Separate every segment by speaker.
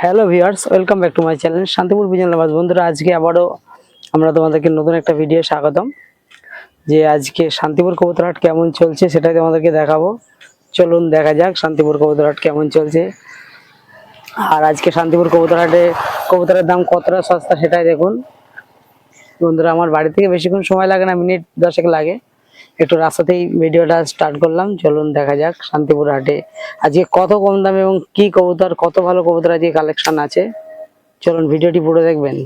Speaker 1: Hello viewers, welcome back to my channel Shantipur Bijon লাভাজ বন্ধুরা, আজকে আবারও আমরা তোমাদেরকে নতুন একটা ভিডিও স্বাগতম। যে আজকে শান্তিপুর কবুতরহাট কেমন চলছে সেটাই তোমাদেরকে দেখাবো। চলুন দেখা যাক শান্তিপুর কবুতরহাট কেমন চলছে। আর আজকে শান্তিপুর কবুতরহাটে কবুতরের দাম কতটা সস্তা সেটাই দেখুন। বন্ধুরা, আমার বাড়ি থেকে বেশিক্ষণ সময় লাগে না, মিনিট দশেক লাগে। একটু রাস্তাতেই ভিডিওটা স্টার্ট করলাম। চলুন দেখা যাক শান্তিপুর হাটে আজকে কত কম দামে এবং কি কবুতর, কত ভালো কবুতর আজকে কালেকশন আছে। চলুন ভিডিওটি পুরো দেখবেন,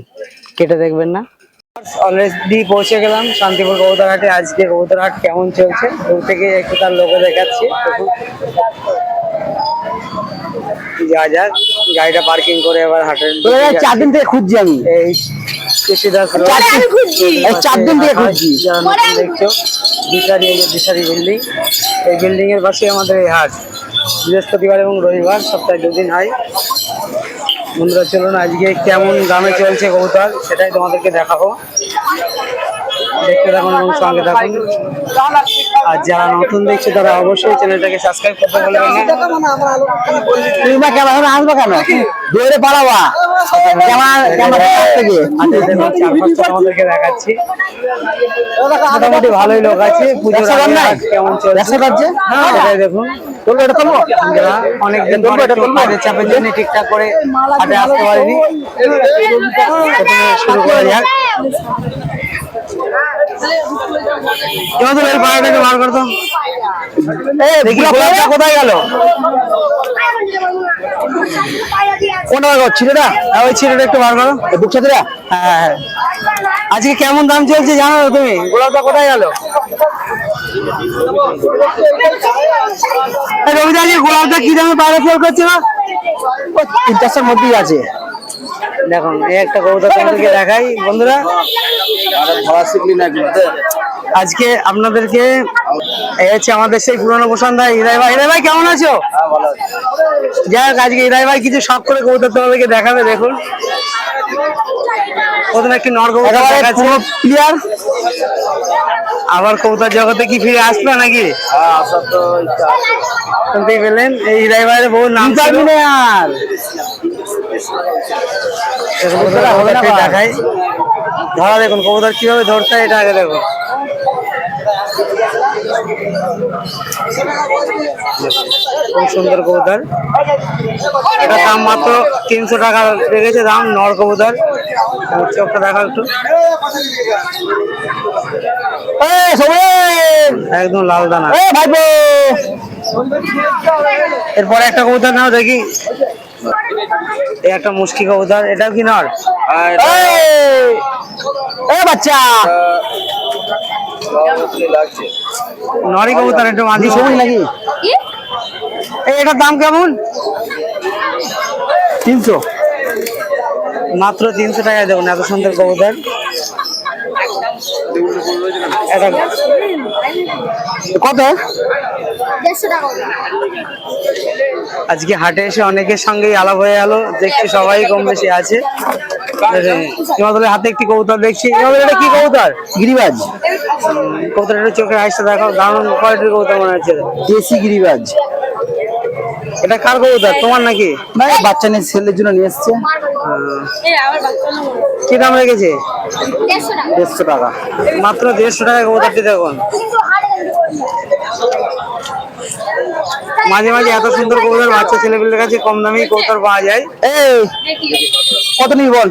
Speaker 1: কেটে দেখবেন না। অলরেডি পৌঁছে গেলাম শান্তিপুর কবুতর হাটে। আজকে কবুতর হাট কেমন চলছে, দূর থেকে একটু তার লোগো দেখাচ্ছি। যা যাক গাড়িটা পার্কিং করে এবার হাটের
Speaker 2: চার দিন থেকে খুঁজছি আমি।
Speaker 1: এই
Speaker 2: চার দিন থেকে খুঁজছি।
Speaker 1: দেখছ দিশারি এই দিশারি বিল্ডিং এই বিল্ডিং এর পাশে আমাদের এই হাট। বৃহস্পতিবার এবং রবিবার সপ্তাহে দুদিন হয়। বন্ধুরা চলুন আজকে কেমন দামে চলছে কবুতর সেটাই তোমাদেরকে দেখাবো। দেখতে থাকুন এবং সঙ্গে থাকুন। আর যারা নতুন দেখছে তারা অবশ্যই চ্যানেলটাকে সাবস্ক্রাইব করতে বলবেন না।
Speaker 2: তুমি বা ক্যামেরা আসবে কেন? দৌড়ে পালাবা।
Speaker 1: তোমাদেরকে দেখাচ্ছি। মোটামুটি ভালোই লোক আছে। পুজোর কেমন চলছে?
Speaker 2: ব্যবসা করছে?
Speaker 1: সেটাই দেখুন।
Speaker 2: তোলবো এটা তোলবো
Speaker 1: আমরা অনেকদিন
Speaker 2: তুলবো, এটা তুলবো?
Speaker 1: কাজের চাপের জন্য ঠিকঠাক করে হাটে আসতে পারিনি। প্রথমে শুরু করা যাক। কেমন তো এই পাড়াটাকে বার করতো দেখি গোলাপটা কোথায় গেল?
Speaker 2: কোনটা বার
Speaker 1: হ্যাঁ, ওই একটু বার করো।
Speaker 2: বুক সাথে
Speaker 1: হ্যাঁ হ্যাঁ আজকে কেমন দাম চলছে জানো তুমি? গোলাপটা কোথায় গেল? রবিদা গোলাপটা কি দামে বাইরে সেল করছে না
Speaker 2: তিন চারশোর মধ্যেই আছে।
Speaker 1: দেখুন এই একটা কবুতর তোমাদেরকে দেখাই বন্ধুরা। আজকে আপনাদেরকে হচ্ছে আমাদের সেই পুরনো বসন্ত হিরাই ভাই। হিরাই ভাই কেমন আছো? যাই হোক আজকে হিরাই ভাই কিছু শখ করে কবুতর তোমাদেরকে দেখাবে দেখুন। প্রথমে একটি নর আবার কবুতর জগতে কি ফিরে আসবে নাকি? শুনতেই পেলেন এই হিরাই ভাইয়ের বহু নাম ছিল।
Speaker 2: টার্মিনাল
Speaker 1: ধরা দেখুন কবুতর কীভাবে ধরতে হয় এটা আগে দেখুন। খুব সুন্দর কবুতর। এটা দাম মাত্র তিনশো টাকা লেগেছে দাম নর কবুতর। চোখটা দেখা একটু। একদম লাল দানা। এরপরে একটা কবুতর নাও দেখি। একটা মুশকি কবুতর এটাও কি নর?
Speaker 2: বাচ্চা!
Speaker 1: নরি কবুতর একটু মাঝি
Speaker 2: সবুজ নাকি?
Speaker 1: এই এটার দাম কেমন?
Speaker 2: তিনশো।
Speaker 1: মাত্র তিনশো টাকায় দেখুন এত সুন্দর কবুতর।
Speaker 2: কত।
Speaker 1: আজকে হাটে এসে অনেকের সঙ্গেই আলাপ হয়ে গেল দেখছি সবাই কম বেশি আছে। তোমাদের হাতে একটি কবুতর দেখছি। এটা কি কবুতর?
Speaker 2: গিরিবাজ।
Speaker 1: কবুতর চোখের আইসটা দেখো দারুণ কোয়ালিটির কবুতর মনে হচ্ছে।
Speaker 2: দেশি গিরিবাজ।
Speaker 1: এটা কার কবুতর তোমার নাকি?
Speaker 2: ভাই বাচ্চা নিয়ে ছেলের জন্য নিয়ে এসছে।
Speaker 1: কি দাম রেখেছে?
Speaker 3: দেড়শো টাকা।
Speaker 1: মাত্র দেড়শো টাকা কবুতরটি দেখুন মাঝে মাঝে এত সুন্দর কবুতর বাচ্চা ছেলেপিলের কাছে কম দামেই কবুতর পাওয়া যায়।
Speaker 2: এই কত নিবি বল?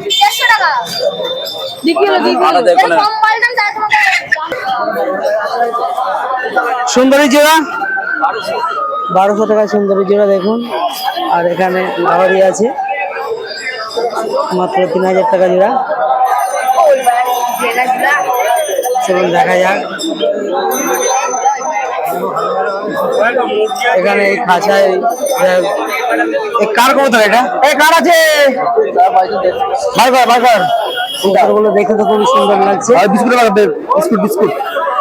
Speaker 1: সুন্দরী জোড়া? বারোশো টাকা সুন্দরী জোড়া দেখুন। আর এখানে লাভারি আছে। মাত্র তিন হাজার টাকা জোড়া। চলুন দেখা যাক। এখানে এই খাঁচায় কার কবুতর এটা?
Speaker 2: এই কার আছে? ভাই ভাই ভাই ভাই।
Speaker 1: কবুতরগুলো দেখে তো খুবই সুন্দর লাগছে।
Speaker 2: Biscuit biscuit biscuit.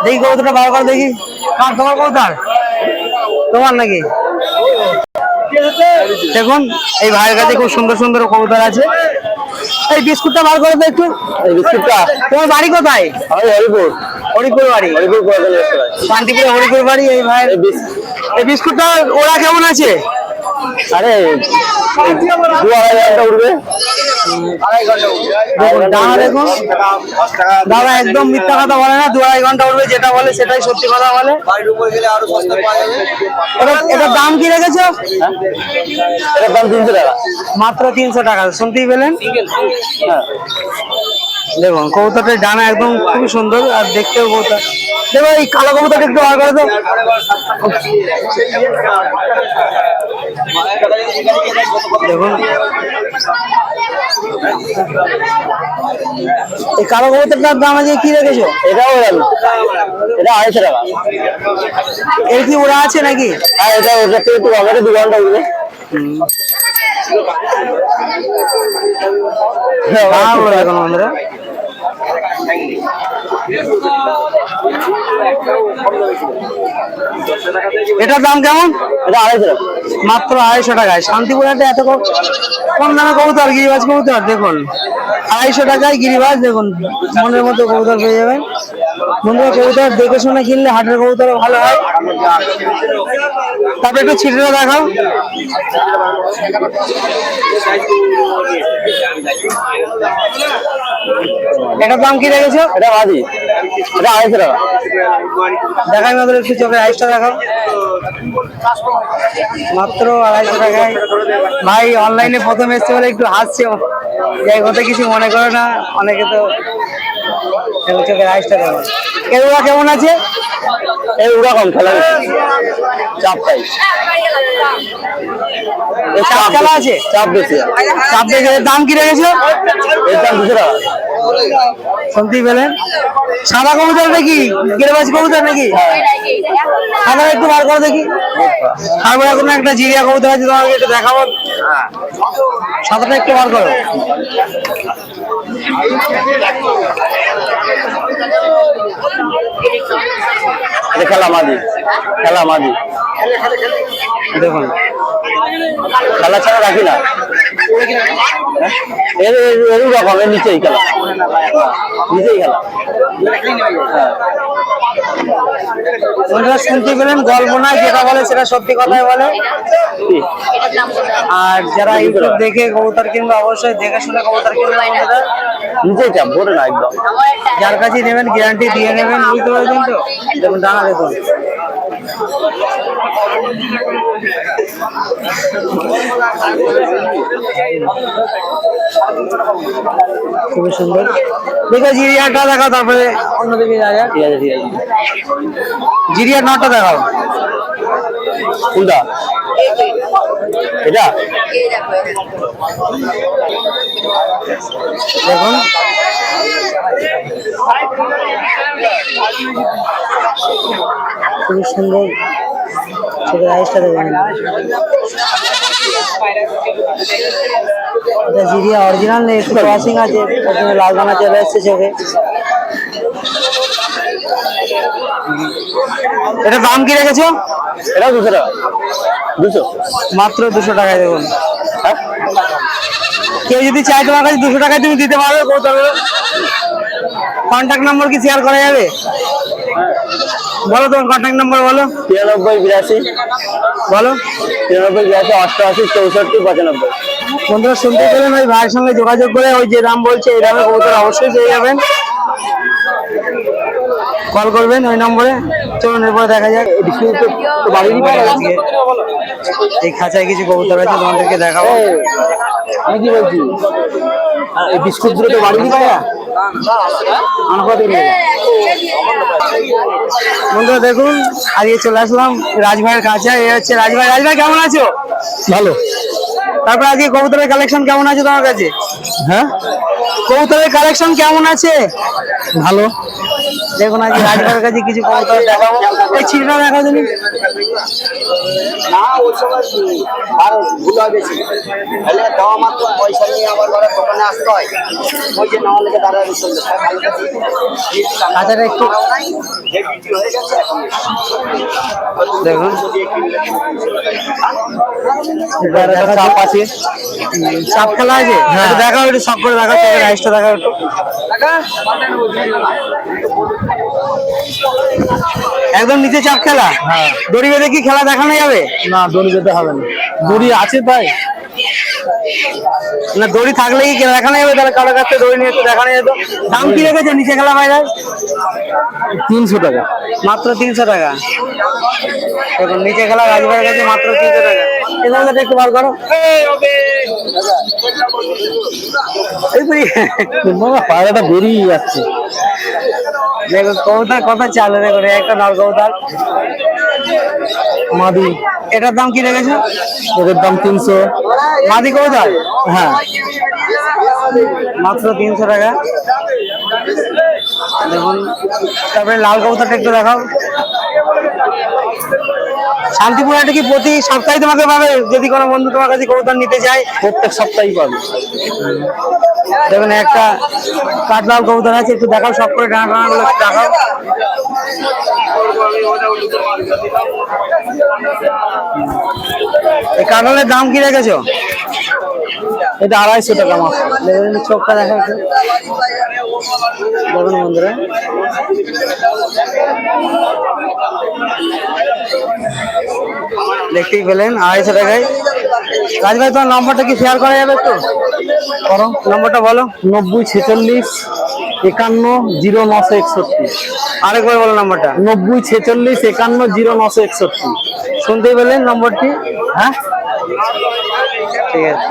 Speaker 1: দেখি কবুতরটা বার করে দেখি। কার তোমার কবুতর? তোমার নাকি? দেখুন এই ভাইয়ের কাছে খুব সুন্দর সুন্দর কবুতর আছে। এই বিস্কুটটা বার করে দে একটু।
Speaker 2: এই বিস্কুটটা?
Speaker 1: তোমার বাড়ি কোথায়?
Speaker 2: আমি হরিপুর।
Speaker 1: হরিপুর বাড়ি?
Speaker 2: হরিপুর দিলে
Speaker 1: হরিপুর বাড়ি এই ভাইয়ের এই বিস্কুটটা ওরা কেমন আছে?
Speaker 2: আরে দু আড়াই ঘণ্টা উঠবে।
Speaker 1: ডানা দেখুন দাদা একদম মিথ্যা কথা বলে না দু আড়াই ঘণ্টা উঠবে যেটা বলে সেটাই সত্যি কথা বলে। এটা- এটার দাম কি রেখেছো?
Speaker 2: এটার দাম তিনশো টাকা।
Speaker 1: মাত্র তিনশো টাকা। শুনতেই পেলেন? হ্যাঁ। দেখুন কবুতরটার ডানা একদম খুবই সুন্দর আর দেখতেও কবুতর। দেখো এই কালো কবুতরটা একটু বার করে দাও। দেখুন। এই কালো কবুতরটার দাম আজকে কি রেখেছো?
Speaker 2: এটাও গেল এটা আড়াইশো টাকা।
Speaker 1: এর কি ওরা আছে নাকি?
Speaker 2: আর এটা ওটার থেকে একটু এটা দু ঘণ্টা উঠবে
Speaker 1: দেখুন এটার দাম কেমন?
Speaker 2: এটা আড়াইশো
Speaker 1: মাত্র আড়াইশো টাকায়। শান্তিপুর হাটে এত কম দামে কবুতর? গিরিবাজ কবুতর দেখুন। আড়াইশো টাকায় গিরিবাজ দেখুন। মনের মতো কবুতর পেয়ে যাবেন। বন্ধুরা কবুতর দেখে শুনে কিনলে হাটের কবুতর ভালো হয়। তারপরে একটু ছিটটা দেখাও। এটার দাম কি রেখেছো
Speaker 2: এটা বাজি এটা আড়াইশো টাকা।
Speaker 1: দেখাই মাত্র একটু চোখের আইসটা দেখাও। মাত্র আড়াইশো টাকায়। ভাই অনলাইনে প্রথম এসছে বলে একটু হাসছে। যাই কথা কিছু মনে করে না। অনেকে তো এগুলা কেমন আছে?
Speaker 2: এই ওরকম খেলা চাপ পাই
Speaker 1: এর চাপ খেলা আছে?
Speaker 2: চাপ বেশি।
Speaker 1: চাপ দেখে দাম কি রেখেছো?
Speaker 2: এর দাম দুশো টাকা।
Speaker 1: শুনতেই পেলেন সাদা কবুতর নাকি? গেরবাজ কবুতর নাকি? সাদা একটু বার করে দেখি। তারপরে এখন একটা জিরিয়া কবুতর আছে, তোমাকে একটু দেখাবো। সাদাটা একটু বার করো।
Speaker 2: এটা খেলা মাদি খেলা মাদি।
Speaker 1: দেখুন।
Speaker 2: খেলা ছাড়া রাখি না। এর এর- এর রকম এর নিচেই খেলা। নিচেই খেলা। হ্যাঁ
Speaker 1: বন্ধুরা শুনতে পেলেন গল্প নয় যেটা বলে সেটা সত্যি কথাই বলে। আর যারা ইউটিউব দেখে কবুতর কিনবে অবশ্যই দেখে শুনে কবুতর কিনবে
Speaker 2: নিচেই চাপ ভরে না একদম।
Speaker 1: যার কাছে নেবেন গ্যারান্টি দিয়ে নেবেন বুঝতে পারছেন তো? দেখুন ডানা দেখুন। খুবই সুন্দর। দেখো জিরিয়াটা দেখাও তারপরে অন্য দিকে যা যাক।
Speaker 2: ঠিক আছে ঠিক আছে
Speaker 1: জিরিয়ার নটটা দেখাও।
Speaker 2: কোনটা? এটা?
Speaker 1: দেখুন। খুবই সুন্দর চোখের আইসটা দেখুন। এটা জিরিয়া অরিজিনাল নেই একটু ক্রসিং আছে প্রথমে লাল দানা চলে এসছে চোখে। এটা দাম কি রেখেছো?
Speaker 2: এটা দুশো টাকা। দুশো?
Speaker 1: মাত্র দুশো টাকায় দেখুন।
Speaker 2: হ্যাঁ?
Speaker 1: কেউ যদি চায় তোমার কাছে দুশো টাকায় তুমি দিতে পারবে কন্ট্যাক্ট নম্বর কি শেয়ার করা যাবে? বলো তোমার কন্ট্যাক্ট নম্বর বলো।
Speaker 2: তিরানব্বই বিরাশি।
Speaker 1: বলো।
Speaker 2: তিরানব্বই বিরাশি অষ্টআশি চৌষট্টি পঁচানব্বই।
Speaker 1: বন্ধুরা শুনতে পেলেন ওই ভাইয়ের সঙ্গে যোগাযোগ করে ওই যে দাম বলছে এই দামে কবুতর অবশ্যই পেয়ে যাবেন। কল করবেন ওই নম্বরে। চলুন এরপরে দেখা যাক। এই খাঁচায় কিছু কবুতর আছে তোমাদেরকে দেখাবো।
Speaker 2: আমি কি বলছি? এই বিস্কুটগুলো তো আমার কথা
Speaker 1: বন্ধুরা দেখুন আজকে চলে আসলাম রাজভাইয়ের কাছে। এ হচ্ছে রাজভাই। রাজভাই কেমন আছো?
Speaker 2: ভালো।
Speaker 1: তারপর আজকে কবুতরের কালেকশন কেমন আছে তোমার কাছে?
Speaker 2: হ্যাঁ?
Speaker 1: কবুতরের কালেকশন কেমন আছে?
Speaker 2: ভালো।
Speaker 1: দেখুন আজকে রাজভাইয়ের কাছে কিছু কবুতর দেখাবো। এই ছিটটা দেখাও তুমি।
Speaker 2: না ওই সময় আর ভুল হয় বেশি। তাহলে দেওয়া মাত্র পয়সা নিয়ে আমার ঘরে দোকানে আসতে হয়। ওই যে নেওয়া লেগে দাঁড়ায় চলছে
Speaker 1: একটু দেখুন।
Speaker 2: চাপ আছে।
Speaker 1: চাপ খেলা আছে? হ্যাঁ। দেখাও একটু সব করে দেখাও চোখের আইসটা দেখাও একটু। একদম নিচে চাপ খেলা? দড়ি বেঁধে কি খেলা দেখানো যাবে?
Speaker 2: না দড়ি যেতে হবে না।
Speaker 4: দড়ি আছে তাই।
Speaker 1: না দড়ি থাকলে কি দেখানো যাবে? তাহলে কারও কাছে দড়ি নিয়ে একটু দেখানো যেত। দাম কি রেখেছে নিচে খেলা বাইরে
Speaker 4: তিনশো টাকা।
Speaker 1: মাত্র তিনশো টাকা? দেখুন নিচে খেলা রাজবাড়ির কাছে মাত্র তিনশো টাকা। এই দামটা একটু বার করো। এই
Speaker 4: পায়রাটা বেরিয়ে যাচ্ছে।
Speaker 1: দেখুন কবুতর কত চাল এই একটা নর কবুতর
Speaker 4: মাদি।
Speaker 1: এটার দাম কি রেখেছো?
Speaker 4: এটার দাম তিনশো।
Speaker 1: মাদি কবুতর
Speaker 4: হ্যাঁ।
Speaker 1: মাত্র তিনশো টাকা। দেখুন তারপরে লাল কবুতরটা একটু দেখাও। শান্তিপুর হাটে কি প্রতি সপ্তাহে তোমাকে পাবে? যদি কোনো বন্ধু তোমার কাছে কবুতর নিতে চায়?
Speaker 4: প্রত্যেক সপ্তাহেই পাবে।
Speaker 1: দেখুন একটা কাঠলাল কবুতর আছে একটু দেখাও সব করে ডানা ডানা গুলো দেখাও। এই কাঠলালের দাম কি রেখেছো?
Speaker 4: এটা আড়াইশো টাকা মাত্র।
Speaker 1: দেখুন চোখটা দেখা দেখুন বন্ধুরা। দেখতেই পেলেন আড়াইশো টাকায়। রাজ ভাই তোমার নম্বরটা কি শেয়ার করা যাবে একটু? করো নম্বরটা বলো।
Speaker 4: নব্বই ছেচল্লিশ একান্ন জিরো নশো একষট্টি।
Speaker 1: আরেকবার বলো নম্বরটা
Speaker 4: নব্বই ছেচল্লিশ একান্ন জিরো নশো একষট্টি।
Speaker 1: শুনতেই পেলেন নম্বরটি
Speaker 4: হ্যাঁ?
Speaker 1: ঠিক আছে।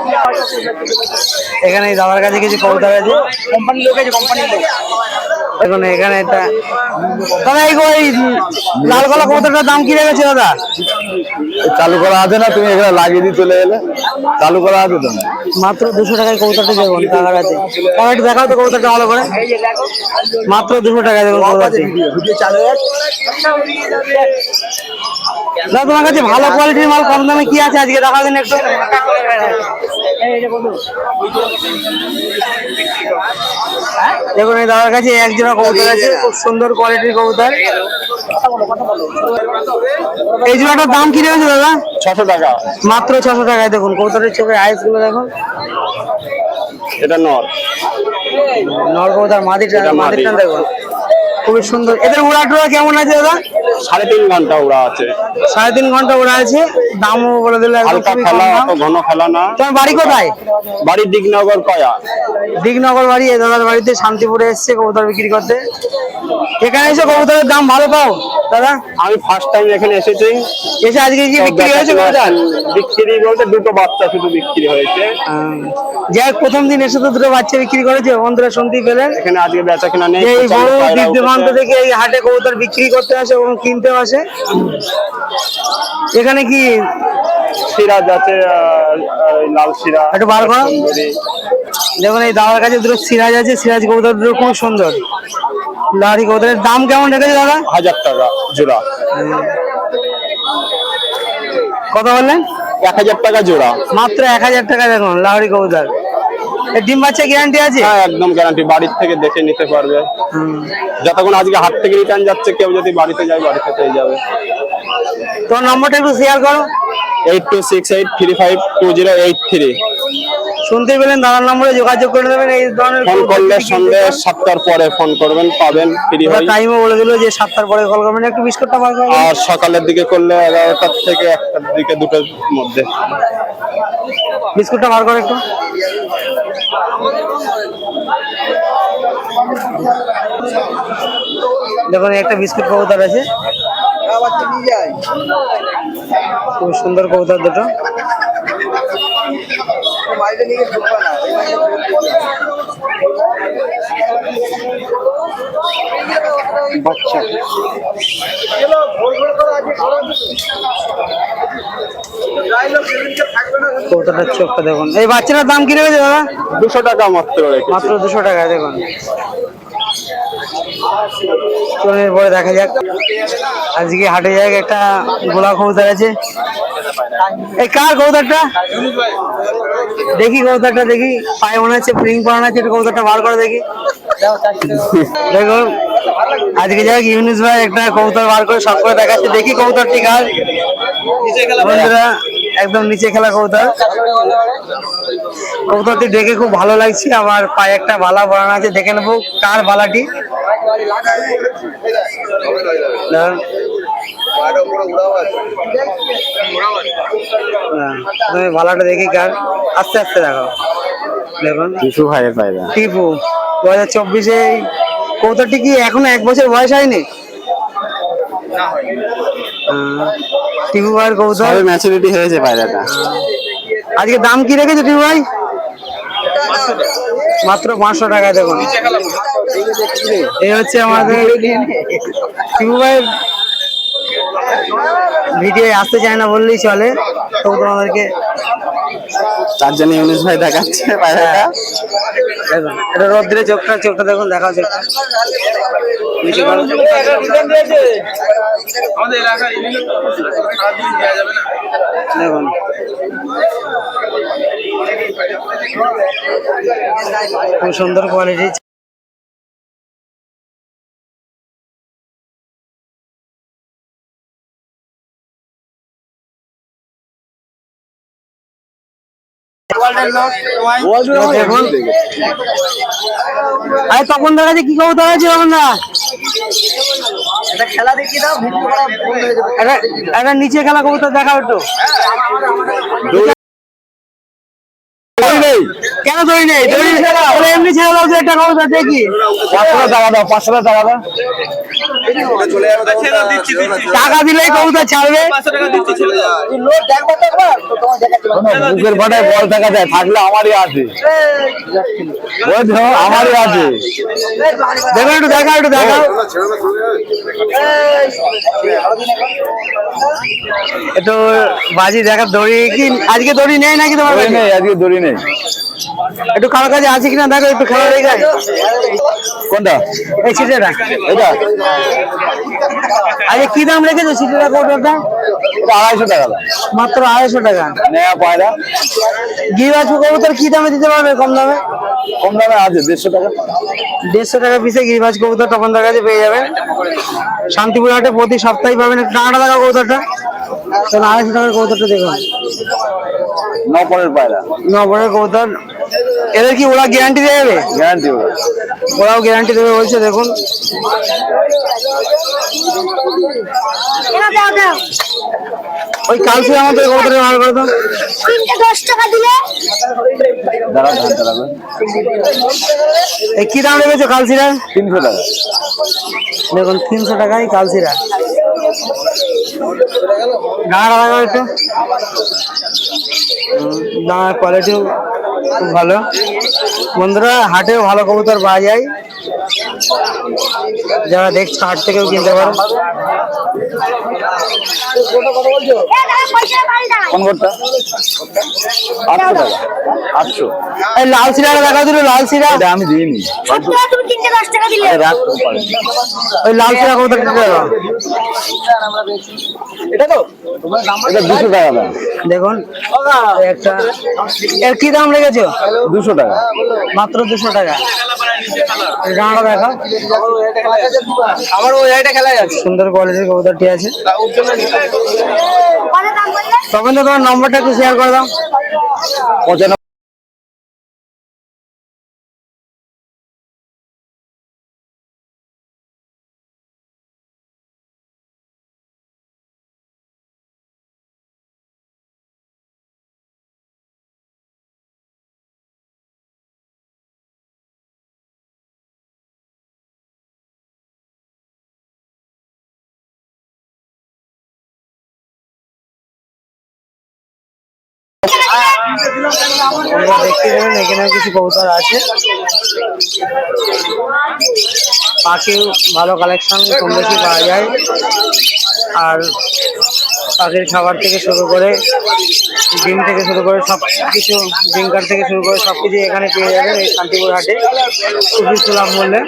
Speaker 1: এখানে দাদার কাছে কিছু কবুতর আছে কোম্পানির লোক আছে কোম্পানির লোক। দেখুন এখানে এটা দাদা এই এই লাল কলা কবুতরটার দাম কি রেখেছে দাদা?
Speaker 4: চালু করা আছে না তুমি এখানে লাগিয়ে দিয়ে চলে এলে। চালু করা আছে তো?
Speaker 1: মাত্র দুশো টাকায় কবুতরটা দেখুন টাকার আছে একটু দেখাও তো কবুতরটা ভালো করে। মাত্র দুশো টাকায় কবুতরটি। দাদা তোমার কাছে ভালো কোয়ালিটির মাল কম দামে কি আছে আজকে? দেখা দিন একটু। দেখুন এই দাদার কাছে এক জোড়া কবুতর আছে খুব সুন্দর কোয়ালিটির কবুতর। এই জোড়াটার দাম কি রয়েছে দাদা?
Speaker 4: ছশো টাকা।
Speaker 1: মাত্র ছশো টাকায় দেখুন কবুতরের চোখে আইসগুলো দেখুন।
Speaker 4: এটা নর।
Speaker 1: নর কবুতর মাদিটা মাদিটা দেখুন। খুবই সুন্দর। এদের উড়াটুড়া কেমন আছে দাদা?
Speaker 4: সাড়ে তিন ঘণ্টা ওরা আছে।
Speaker 1: সাড়ে তিন ঘণ্টা উড়া আছে দামও বলে দিলে
Speaker 4: হালকা খেলা অত ঘন খেলা না।
Speaker 1: তোমার বাড়ি কোথায়?
Speaker 4: বাড়ির দিকনগর কয়া।
Speaker 1: দিগনগর বাড়ি এই দাদার বাড়িতে শান্তিপুরে এসছে কবুতর বিক্রি করতে। এখানে এসে কবুতরের দাম ভালো পাও দাদা?
Speaker 4: আমি ফার্স্ট টাইম এখানে এসেছি।
Speaker 1: এসে আজকে কি বিক্রি হয়েছে কবুতর?
Speaker 4: বিক্রি বলতে দুটো বাচ্চা শুধু বিক্রি হয়েছে।
Speaker 1: যাই প্রথম দিন এসে তো দুটো বাচ্চা বিক্রি করেছে বন্ধুরা শুনতেই পেলেন।
Speaker 4: এখানে আজকে বেচা কেনা নেই
Speaker 1: এই বড়
Speaker 4: উঠেছে।
Speaker 1: থেকে এই হাটে কবুতর বিক্রি করতে আসে এবং কিনতেও আসে এখানে কি
Speaker 4: সিরাজ আছে লাল সিরা
Speaker 1: একটু বার করো। দেখুন এই দাদার কাছে দুটো সিরাজ আছে সিরাজ কবুতর দুটো খুব সুন্দর। লাহরি কবুতরের দাম কেমন রেখেছে দাদা?
Speaker 4: হাজার টাকা জোড়া।
Speaker 1: কত বললেন?
Speaker 4: এক হাজার টাকা জোড়া।
Speaker 1: মাত্র এক হাজার টাকা দেখুন লাহরি কবুতর। ডিম বাচ্চা গ্যারান্টি আছে?
Speaker 4: হ্যাঁ একদম গ্যারান্টি বাড়ির থেকে দেখে নিতে পারবে। যতক্ষণ আজকে হাত থেকে রিটার্ন যাচ্ছে কেউ যদি বাড়িতে যায় বাড়িতে পেয়ে যাবে।
Speaker 1: তোমার নম্বরটা একটু শেয়ার করো।
Speaker 4: Eight two six eight three five two zero eight three.
Speaker 1: শুনতে পেলেন দাদার নম্বরে যোগাযোগ করে দেবেন এই ধরনের
Speaker 4: ফোন করলে সন্ধ্যে সাতটার পরে ফোন করবেন পাবেন ফ্রি হয়।
Speaker 1: টাইমও বলে দিল যে সাতটার পরে কল করবেন একটু বিস্কুটটা করবেন।
Speaker 4: আর সকালের দিকে করলে এগারোটার থেকে একটার দিকে দুটোর মধ্যে।
Speaker 1: বিস্কুটটা বার করে একটু। দেখুন একটা বিস্কুট কবুতর আছে। খুব সুন্দর কবুতর দুটো। বাচ্চা। কবুতরটার চোখটা দেখুন। এই বাচ্চাটার দাম কি রেখেছে দাদা?
Speaker 4: দুশো টাকা মাত্র
Speaker 1: মাত্র দুশো টাকা দেখুন। চলুন এরপরে দেখা যাক। আজকে হাটে যাক একটা গোলা কবুতর আছে। এই কার কবুতরটা দেখি কবুতরটা দেখি। পায়ে মনে হচ্ছে প্রিং পরানো আছে, একটু কবুতরটা বার করে দেখি। দেখুন আজকে যাক ইউনিস ভাই একটা কবুতর বার করে সব করে দেখাচ্ছে। দেখি কবুতরটি কার। বন্ধুরা, একদম নিচে খেলা কবুতর। কবুতরটি দেখে খুব ভালো লাগছে। আমার পায়ে একটা বালা পরানো আছে, দেখে নেব কার বালাটি। তুমি ভালোটা দেখি গান। আস্তে আস্তে দেখো। দেখুন।
Speaker 2: কিছু ভাইয়ের পায়রা
Speaker 1: টিপু দু হাজার চব্বিশে কৌতাটি কি এখনও এক বছর বয়স হয়নি? হ্যাঁ, টিপু ভাইয়ের কৌতা
Speaker 2: ম্যাচুরিটি হয়েছে পায়রাটা
Speaker 1: আজকে দাম কি রেখেছে টিপু ভাই? মাত্র পাঁচশো টাকা দেখুন। এই হচ্ছে আমাদের টিপু ভাই ভিডিও আসতে চায় না বললেই চলে। তবু তোমাদেরকে
Speaker 2: তার জন্য ইউনুস ভাই দেখাচ্ছে পায়রাটা
Speaker 1: দেখুন এটা রোদ্রে চোখটা চোখটা দেখুন দেখা চোখটা। নিচে করো।
Speaker 4: আমাদের এলাকায় দেওয়া যাবে না
Speaker 1: দেখুন। খুব সুন্দর কোয়ালিটি আরে তখন দেখা যায় কি কবুতর আছে তখন না।
Speaker 3: খেলা দেখি দাও ভিডিও করা বন্ধ হয়ে যাবে।
Speaker 1: একটা নিচে খেলা কবুতর দেখাও একটু।
Speaker 2: নেই
Speaker 1: কেন দড়ি নেই? দড়ি ওরা এমনি ছেড়ে দাও তো একটা কবুতর দেখি
Speaker 2: পাঁচশো টাকা দাও পাঁচশো টাকা দাও
Speaker 4: দিচ্ছি
Speaker 1: টাকা দিলেই কবুতর ছাড়বে।
Speaker 4: পাঁচশো টাকা দিচ্ছি ছেড়ে দাও
Speaker 3: লোক দেখব তো একবার তো তোমার দেখাচ্ছি।
Speaker 2: শোনো, বুকের ফাটায় বল টাকা দেয় থাকলে আমারই আছে। বুঝছ? আমারই আছে।
Speaker 1: দেখো একটু দেখাও একটু দেখাও। একটু বাজি দেখা দড়ি কি আজকে দড়ি নেই নাকি তোমার?
Speaker 2: নেই আজকে দড়ি নেই।
Speaker 1: একটু কারোর কাছে আছে কিনা দেখো একটু খেলা দেখে
Speaker 2: কোনটা?
Speaker 1: এই সিটেটা।
Speaker 2: এটা?
Speaker 1: আজকে কি দাম রেখেছো সিটেটা কৌটোটা?
Speaker 2: এটা আড়াইশো টাকা।
Speaker 1: মাত্র আড়াইশো টাকা।
Speaker 2: নেয়া পায়রা
Speaker 1: গিরাজ কবুতর কি দামে দিতে পারবে কম দামে?
Speaker 2: কম দামে আছে দেড়শো টাকা।
Speaker 1: দেড়শো টাকা পিসে গিরিবাজ কবুতর তপনদার কাছে পেয়ে যাবেন। শান্তিপুর হাটে প্রতি সপ্তাহে পাবেন টাকাটা টাকা কবুতরটা। তাহলে আড়াইশো টাকার কবুতরটা দেখুন।
Speaker 2: নপরের পায়রা।
Speaker 1: নবরের কবুতর। এদের কি ওরা গ্যারান্টি দেবে? যাবে
Speaker 2: গ্যারান্টি ওরা
Speaker 1: ওরাও গ্যারান্টি দেবে বলছে দেখুন। ওই কালকে আমাদের কবুতরে ভালো করে দাও।
Speaker 5: তিনটে দশ টাকা দিলে?
Speaker 2: দাঁড়াবে
Speaker 1: এই কি দাম লেগেছে কালসিরা?
Speaker 2: তিনশো টাকা।
Speaker 1: দেখুন তিনশো টাকায় কালসিরা। দাঁড়া দাঁড়া একটু দাঁড়া কোয়ালিটিও খুব ভালো। বন্ধুরা হাটেও ভালো কবুতর পাওয়া যায়। যারা দেখছ হাট থেকেও কিনতে পারো।
Speaker 2: কোন ঘরটা? আটশো টাকা। আটশো।
Speaker 1: লাল সিরাটা দেখা দিল লাল সিরা।
Speaker 2: আমি দিইনি।
Speaker 1: ওই লাল সিরা কবুতর
Speaker 3: এটা তো?
Speaker 2: এটা দুশো টাকা দাম।
Speaker 1: দেখুন একটা এর কি দাম লেগেছে
Speaker 2: দুশো টাকা।
Speaker 1: মাত্র দুশো টাকা। দেখা।
Speaker 3: আমার ওই এটা খেলা যাচ্ছে।
Speaker 1: সুন্দর কোয়ালিটির কবুতরটি আছে। তখন তোমার নম্বরটা একটু শেয়ার করে দাও।
Speaker 2: পঁচানব্বই
Speaker 1: দেখতে পাবেন এখানে কিছু কবুতর আছে। পাখিও ভালো কালেকশন কম বেশি পাওয়া যায়। আর পাখির খাবার থেকে শুরু করে ডিম থেকে শুরু করে সব কিছু ডিঙ্কার থেকে শুরু করে সব কিছু এখানে পেয়ে যাবেন এই শান্তিপুর হাটে। খুবই সুলভ মূল্যে।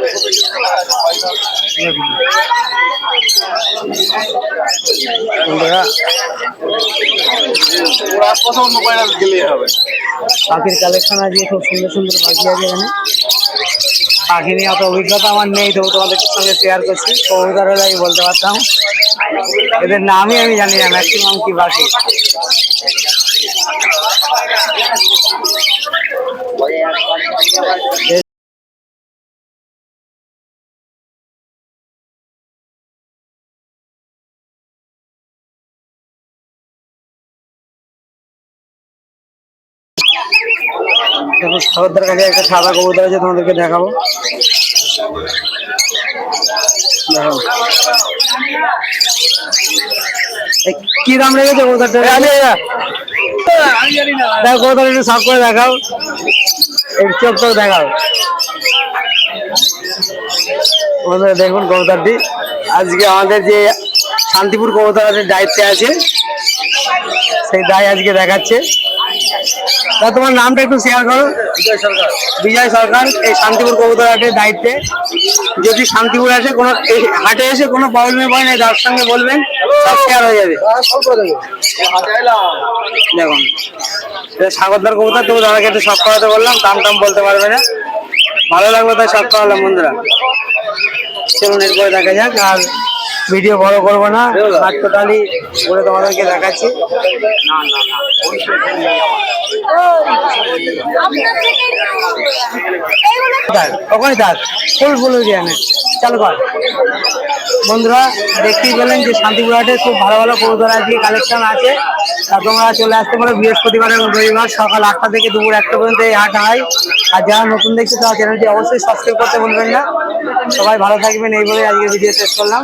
Speaker 1: পাখির কালেকশন আছে, খুব সুন্দর সুন্দর পাখি আছে এখানে। পাখি নিয়ে অত অভিজ্ঞতা আমার নেই, তবু তোমাদের সঙ্গে শেয়ার করছি। কবুতর আমি বলতে পারতাম। এদের নামই আমি জানি না ম্যাক্সিমাম কি পাখি। দেখো সাগরদার কাছে একটা সাদা কবুতর আছে তোমাদেরকে দেখাবো। দেখো। এই কি দাম রেখেছে কবুতরটা? দেখো কবুতর একটু সাফ করে দেখাও। একটু চোখ চোখ দেখাও। বন্ধুরা দেখুন কবুতরটি আজকে আমাদের যে শান্তিপুর কবুতর আছে দায়িত্বে আছে সেই দায় আজকে দেখাচ্ছে। তা তোমার নামটা একটু শেয়ার করো। বিজয় সরকার। বিজয় সরকার এই শান্তিপুর কবুতর হাটের দায়িত্বে। যদি শান্তিপুর আসে কোনো এই হাটে এসে কোনো প্রবলেমে পড়ে না যার সঙ্গে বলবেন সব শেয়ার হয়ে যাবে। দেখুন এটা সাগরদার কবুতর তবু দাদাকে একটু শখ করাতে বললাম দাম টাম বলতে পারবে না। ভালো লাগল তাই সব করালাম বন্ধুরা। চলুন এরপরে দেখা যাক আর ভিডিও বড় করব না টোটালি করে তোমাদেরকে দেখাচ্ছি। থাক, ওখানে থাক ফুল ফুল আনে চালু কর। বন্ধুরা দেখতেই পেলেন যে শান্তিপুর হাটে খুব ভালো ভালো কবুতর আজকে কালেকশন আছে। তা তোমরা চলে আসতে পারো বৃহস্পতিবার এবং রবিবার সকাল আটটা থেকে দুপুর একটা পর্যন্ত এই হাট হয়। আর যারা নতুন দেখছে তারা চ্যানেলটি অবশ্যই সাবস্ক্রাইব করতে ভুলবেন না। সবাই ভালো থাকবেন এই বলে আজকে ভিডিও শেষ করলাম।